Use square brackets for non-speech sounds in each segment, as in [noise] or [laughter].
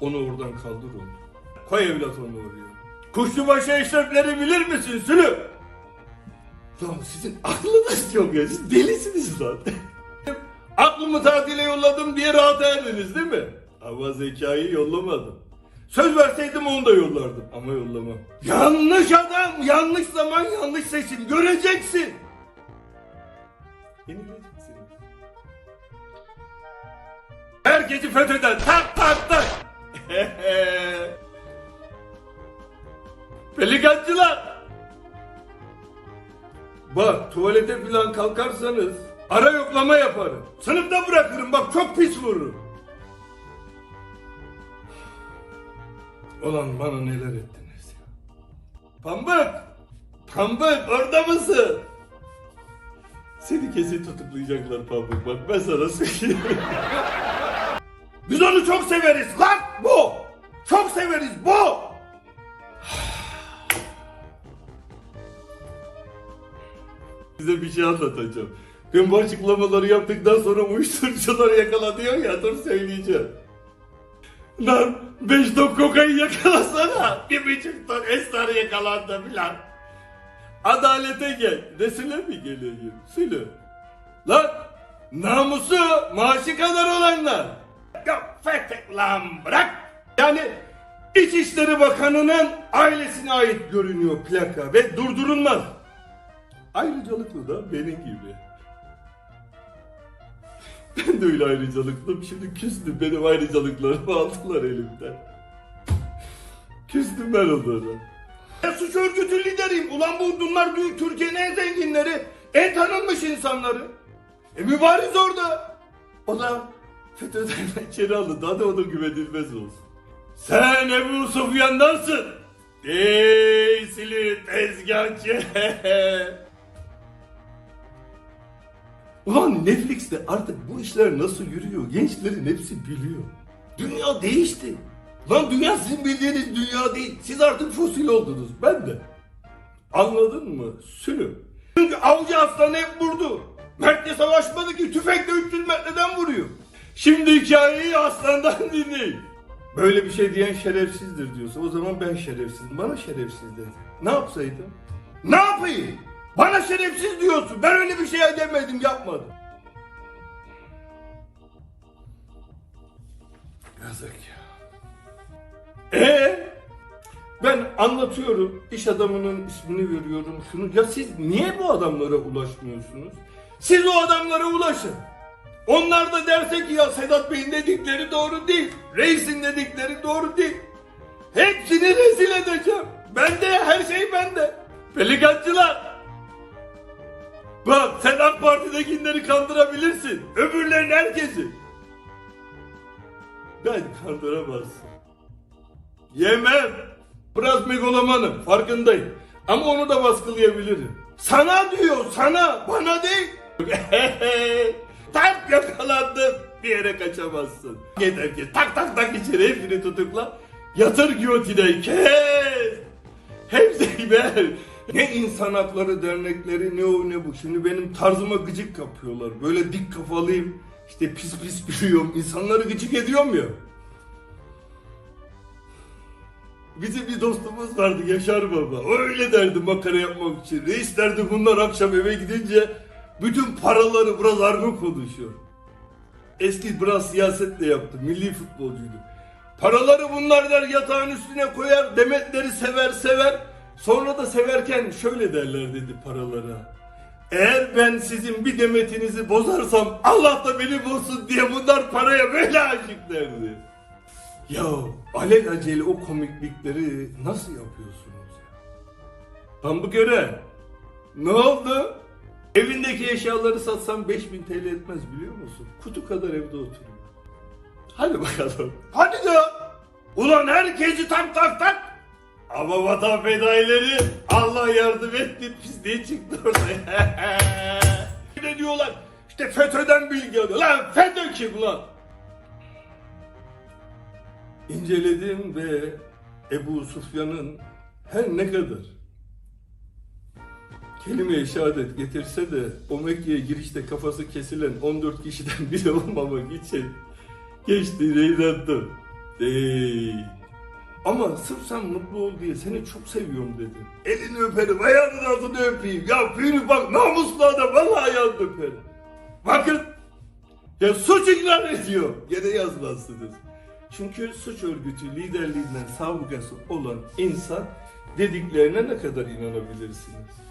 Onu oradan kaldır oğlum. Koy evlat onu oraya. Kuşlubaşı eşrefleri bilir misin Sülü? Lan sizin aklınız yok ya. Siz delisiniz lan. [laughs] Aklımı tatile yolladım diye rahat erdiniz değil mi? Ama zekayı yollamadım. Söz verseydim onu da yollardım ama yollamam. Yanlış adam, yanlış zaman, yanlış seçim. Göreceksin. Yenileceksin. Herkesi FETÖ'den tak tak tak. [laughs] Pelikancılar. Bak tuvalete falan kalkarsanız ara yoklama yaparım. Sınıfta bırakırım bak çok pis vururum. Ulan bana neler ettiniz ya. Pambık! Pambık orada mısın? Seni kesin tutuklayacaklar Pambık bak ben sana söyleyeyim. [laughs] Biz onu çok severiz lan bu! Çok severiz bu! Size bir şey anlatacağım. Ben bu açıklamaları yaptıktan sonra uyuşturucuları yakala diyor ya dur söyleyeceğim. Lan 5 ton kokain yakalasana. Bir buçuk ton esrar yakalandı filan. Adalete gel. Resile mi geleyim? Söyle. Lan namusu maaşı kadar olanlar. Ya fethet lan bırak. Yani İçişleri Bakanı'nın ailesine ait görünüyor plaka ve durdurulmaz. Ayrıcalıklı da benim gibi. Ben de öyle ayrıcalıklıyım. Şimdi küstüm. Benim ayrıcalıklarımı aldılar elimden. Küstüm ben onlara. Ben suç örgütü lideriyim. Ulan bu bunlar Türkiye'nin en zenginleri. En tanınmış insanları. E mübariz orada. O da FETÖ'den içeri aldı. Daha da ona güvenilmez olsun. Sen Ebu Sufyan'dansın. Sili tezgahçı. Ulan Netflix'te artık bu işler nasıl yürüyor? Gençlerin hepsi biliyor. Dünya değişti. Lan dünya sizin bildiğiniz dünya değil. Siz artık fosil oldunuz. Ben de. Anladın mı? Sülüm. Çünkü avcı aslan hep vurdu. Mert'le savaşmadı ki tüfekle 300 metreden vuruyor. Şimdi hikayeyi aslandan [laughs] dinleyin. Böyle bir şey diyen şerefsizdir diyorsa o zaman ben şerefsizim. Bana şerefsiz dedi. Ne yapsaydım? Ne yapayım? Bana şerefsiz diyorsun. Ben öyle bir şey demedim, yapmadım. Yazık ya. Ee, ben anlatıyorum, iş adamının ismini veriyorum, şunu. Ya siz niye bu adamlara ulaşmıyorsunuz? Siz o adamlara ulaşın. Onlar da derse ki ya Sedat Bey'in dedikleri doğru değil. Reis'in dedikleri doğru değil. Hepsini rezil edeceğim. Bende her şey bende. Pelikancılar. Bak sen AK Parti'dekileri kandırabilirsin. Öbürlerin herkesi. Ben kandıramazsın. Yemem. Biraz megalomanım farkındayım. Ama onu da baskılayabilirim. Sana diyor sana bana değil. [laughs] tak yakalandın. Bir yere kaçamazsın. Yeter ki tak tak tak içeri hepsini tutukla. Yatır giyotine kes. Hepsi ver. Ne insan hakları dernekleri ne o ne bu. Şimdi benim tarzıma gıcık kapıyorlar. Böyle dik kafalıyım. İşte pis pis gülüyorum. İnsanları gıcık ediyorum ya. Bizim bir dostumuz vardı Yaşar Baba. Öyle derdi makara yapmak için. Reis derdi bunlar akşam eve gidince bütün paraları buralar konuşuyor. Eski biraz siyaset de yaptı. Milli futbolcuydu. Paraları bunlar der yatağın üstüne koyar. Demetleri sever sever. Sonra da severken şöyle derler dedi paralara. Eğer ben sizin bir demetinizi bozarsam Allah da beni bulsun diye bunlar paraya böyle aşık derdi. Ya alelacele o komiklikleri nasıl yapıyorsunuz ya? Pambuk göre. Ne oldu? Evindeki eşyaları satsam 5000 TL etmez biliyor musun? Kutu kadar evde oturuyor. Hadi bakalım. Hadi de. Ulan herkesi tak tak tak. Ama vatan fedaileri Allah yardım etti pisliğe çıktı ortaya. [laughs] ne diyorlar? İşte FETÖ'den bilgi alıyor. Lan FETÖ kim lan? İnceledim ve Ebu Sufyan'ın her ne kadar kelime-i şehadet getirse de o Mekke'ye girişte kafası kesilen 14 kişiden [laughs] biri olmamak için geçtiğine inandım. Ey. Ama sırf sen mutlu ol diye seni çok seviyorum dedim. Elini öperim, ayağının altını öpeyim. Ya Fülü bak namuslu adam vallahi ayağını öperim. Bakın ya suç ilan ediyor. Gene yazmazsınız. Çünkü suç örgütü liderliğinden sabıkası olan insan dediklerine ne kadar inanabilirsiniz?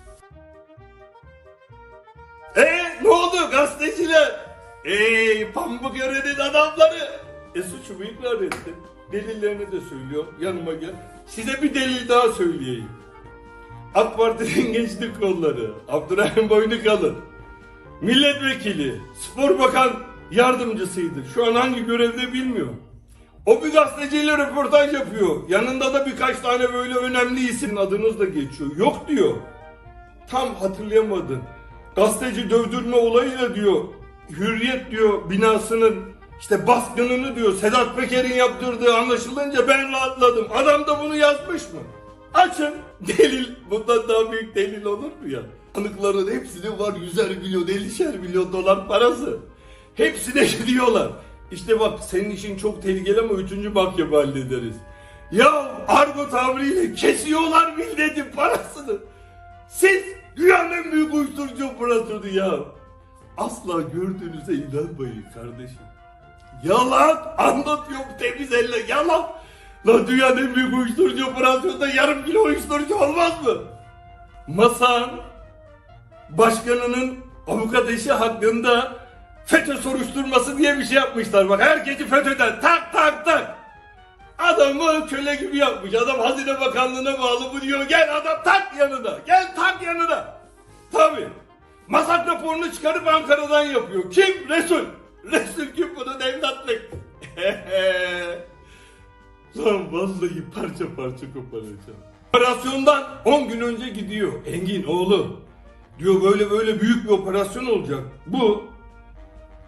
Gazeteciler? Ey pamuk yörenin adamları. E suçumu ikrar ettim. Delillerini de söylüyorum. Yanıma gel. Size bir delil daha söyleyeyim. AK Parti'nin [laughs] gençlik kolları. Abdurrahim Boynukalın. Milletvekili. Spor Bakan yardımcısıydı. Şu an hangi görevde bilmiyorum. O bir gazeteciyle röportaj yapıyor. Yanında da birkaç tane böyle önemli isim adınız da geçiyor. Yok diyor. Tam hatırlayamadım. Gazeteci dövdürme olayıyla diyor. Hürriyet diyor binasının işte baskınını diyor Sedat Peker'in yaptırdığı anlaşılınca ben rahatladım. Adam da bunu yazmış mı? Açın. [laughs] Delil. Bundan daha büyük delil olur mu ya? Tanıkların hepsinin var yüzer milyon, ellişer milyon dolar parası. Hepsine [laughs] gidiyorlar. İşte bak senin işin çok tehlikeli ama üçüncü mahkeme hallederiz. Ya argo tabiriyle kesiyorlar milletin parasını. Siz dünyanın büyük uyuşturucu operatörü ya. Asla gördüğünüze inanmayın kardeşim. Yalan anlatıyorum temiz elle yalan. Lan dünyanın büyük uyuşturucu operasyonunda yarım kilo uyuşturucu olmaz mı? Masan başkanının avukat eşi hakkında FETÖ soruşturması diye bir şey yapmışlar. Bak herkesi FETÖ'den tak tak tak. Adamı köle gibi yapmış. Adam Hazine Bakanlığı'na bağlı bu diyor. Gel adam tak yanına. Gel tak yanına. Tabi. Masak raporunu çıkarıp Ankara'dan yapıyor. Kim? Resul. [laughs] Resul kim bunun evlatlık. [laughs] Lan vallahi parça parça koparacağım. Operasyondan 10 gün önce gidiyor. Engin oğlu. Diyor böyle böyle büyük bir operasyon olacak. Bu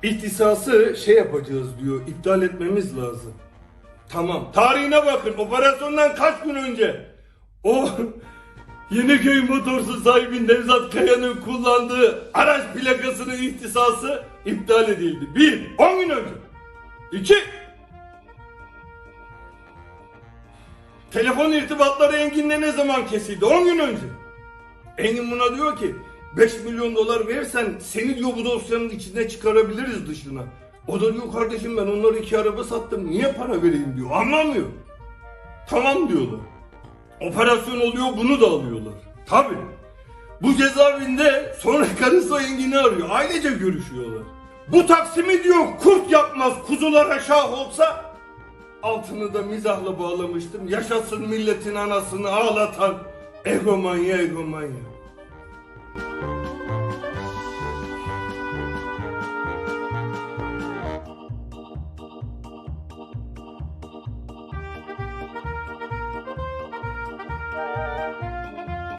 ihtisası şey yapacağız diyor. iptal etmemiz lazım. Tamam. Tarihine bakın. Operasyondan kaç gün önce? O [laughs] Yeniköy motorsu sahibi Nevzat Kaya'nın kullandığı araç plakasının ihtisası iptal edildi. Bir, on gün önce. İki, telefon irtibatları Engin'le ne zaman kesildi? On gün önce. Engin buna diyor ki 5 milyon dolar verirsen seni diyor bu dosyanın içine çıkarabiliriz dışına. O da diyor kardeşim ben onları iki araba sattım niye para vereyim diyor anlamıyor. Tamam diyorlar. Operasyon oluyor bunu da alıyorlar. Tabi. Bu cezaevinde sonra karısı Engin'i arıyor. Ailece görüşüyorlar. Bu taksimi diyor kurt yapmaz kuzulara şah olsa altını da mizahla bağlamıştım. Yaşasın milletin anasını ağlatan egomanya egomanya.